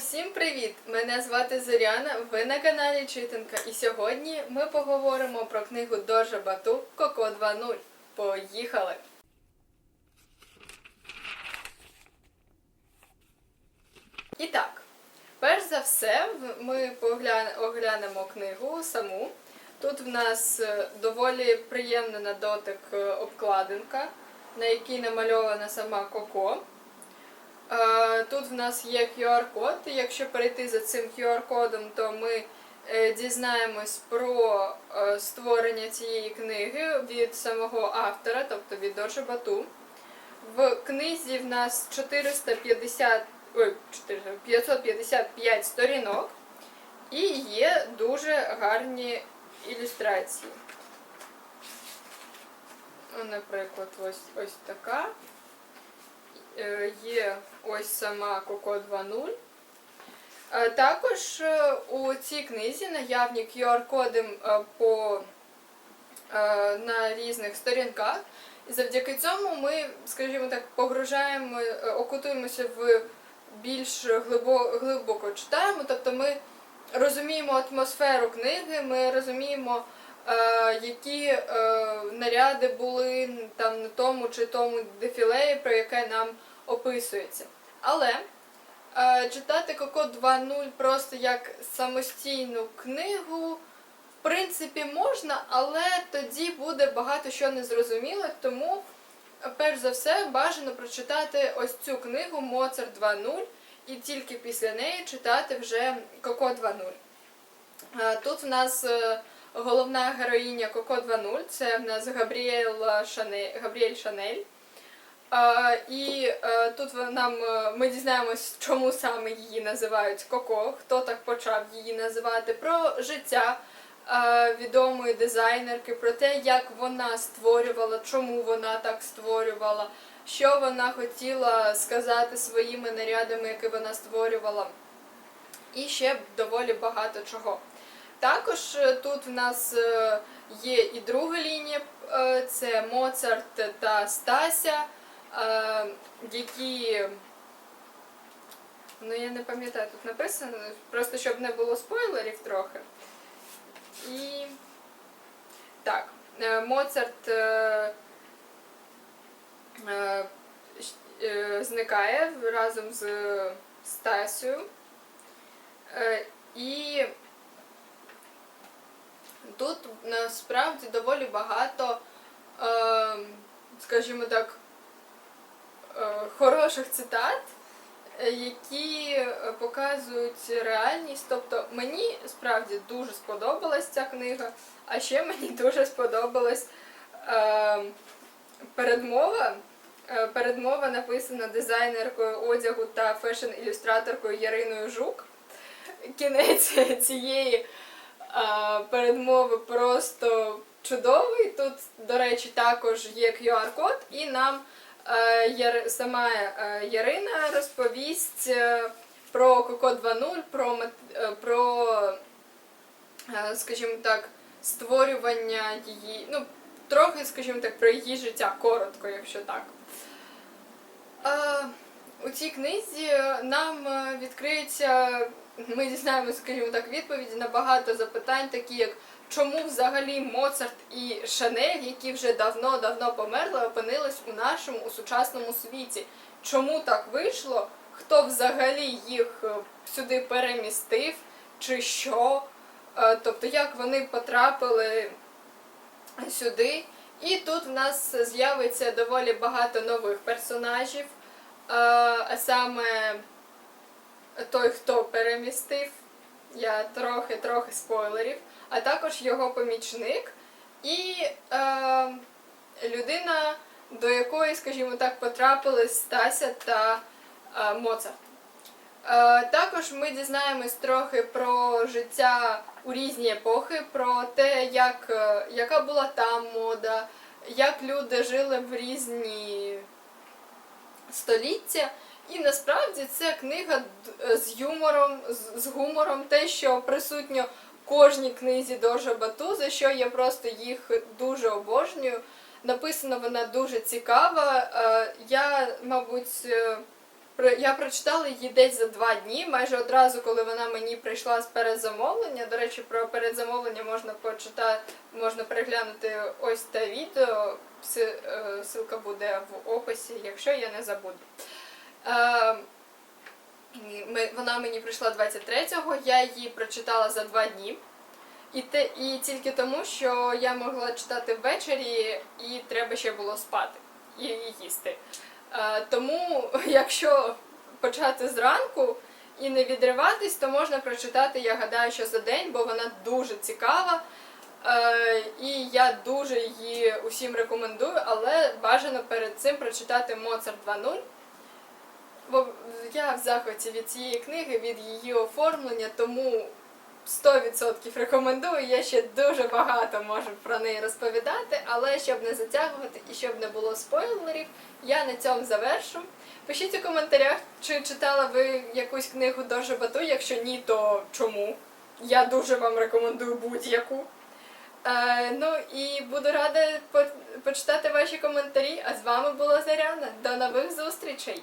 Усім привіт! Мене звати Зоряна, ви на каналі Читанка, і сьогодні ми поговоримо про книгу Доржа Бату Коко 2.0. Поїхали! І так, перш за все, ми оглянемо книгу саму. Тут в нас е, доволі приємна на дотик е, обкладинка, на якій намальована сама Коко. Е, Тут в нас є QR-код. Якщо перейти за цим QR-кодом, то ми е, дізнаємось про е, створення цієї книги від самого автора, тобто від Доржа Бату. В книзі в нас 450, ой, 555 сторінок і є дуже гарні ілюстрації. Ну, Наприклад, ось, ось така. Е, Є ось сама Коко 2.0. Е, Також е, у цій книзі наявні QR-коди на різних сторінках. І завдяки цьому ми, скажімо так, погружаємо, окутуємося в більш глибо, глибоко читаємо. Тобто ми розуміємо атмосферу книги, ми розуміємо, які наряди були на тому чи тому дефілеї, про яке нам описується. Але е, читати Коко 2.0 просто як самостійну книгу. В принципі, можна, але тоді буде багато що незрозуміло, тому, перш за все, бажано прочитати ось цю книгу Моцарт 2.0 і тільки після неї читати вже Коко 2.0. Е, Тут в нас е, головна героїня Коко 2.0, це в нас Габріель Шанель. І е, тут нам е, ми дізнаємось, чому саме її називають Коко, хто так почав її називати, про життя е, відомої дизайнерки, про те, як вона створювала, чому вона так створювала, що вона хотіла сказати своїми нарядами, які вона створювала. І ще доволі багато чого. Також тут в нас є і друга лінія, це Моцарт та Стася, які. Ну, я не пам'ятаю, тут написано, просто щоб не було спойлерів трохи. І так, е, Моцарт е, е, зникає разом з Стасією. І тут насправді доволі багато, скажімо так, хороших цитат, е, які е, показують реальність. Тобто мені справді дуже сподобалась ця книга, а ще мені дуже сподобалась е, передмова. Е, Передмова написана дизайнеркою одягу та фешн-ілюстраторкою Яриною Жук. Кінець цієї передмови просто чудовий. Тут, до речі, також є QR-код, і нам е, сама е, Ярина розповість е, про Коко 2.0, про, е, про е, скажімо так, створювання її, ну, трохи, скажімо так, про її життя, коротко, якщо так. Е, у цій книзі нам е, відкриється, ми дізнаємося, скажімо так, відповіді на багато запитань, такі як чому взагалі Моцарт і Шанель, які вже давно-давно померли, опинились у нашому у сучасному світі. Чому так вийшло? Хто взагалі їх е, сюди перемістив, чи що? Е, Тобто, як вони потрапили сюди? І тут в нас з'явиться доволі багато нових персонажів. Е, А саме той, хто перемістив, я трохи-трохи спойлерів, а також його помічник і е, людина, до якої, скажімо так, потрапили Стася та е, Моцарт. Е, Також ми дізнаємось трохи про життя у різні епохи, про те, як, е, яка була там мода, як люди жили в різні століття. І насправді це книга з юмором, з- гумором, те, що присутньо кожній книзі Доржа Бату, за що я просто їх дуже обожнюю. Написана вона дуже цікава. Е, Я, мабуть, е, Я прочитала її десь за два дні, майже одразу, коли вона мені прийшла з передзамовлення. До речі, про передзамовлення можна почитати, можна переглянути ось те відео. Е, Ссылка буде в описі, якщо я не забуду. Е, ми- Вона мені прийшла 23-го, я її прочитала за два дні. І, те, і тільки тому, що я могла читати ввечері і треба ще було спати і, і їсти. Е, тому, якщо почати зранку і не відриватись, то можна прочитати, я гадаю, що за день, бо вона дуже цікава. Е, і я дуже її усім рекомендую, але бажано перед цим прочитати Моцарт 2.0. Я в захваті від цієї книги, від її оформлення, тому 100% рекомендую. Я ще дуже багато можу про неї розповідати, але щоб не затягувати і щоб не було спойлерів, я на цьому завершу. Пишіть у коментарях, чи читала ви якусь книгу до Бату. Якщо ні, то чому? Я дуже вам рекомендую будь-яку. Е, ну і буду рада почитати ваші коментарі. А з вами була Заряна. До нових зустрічей!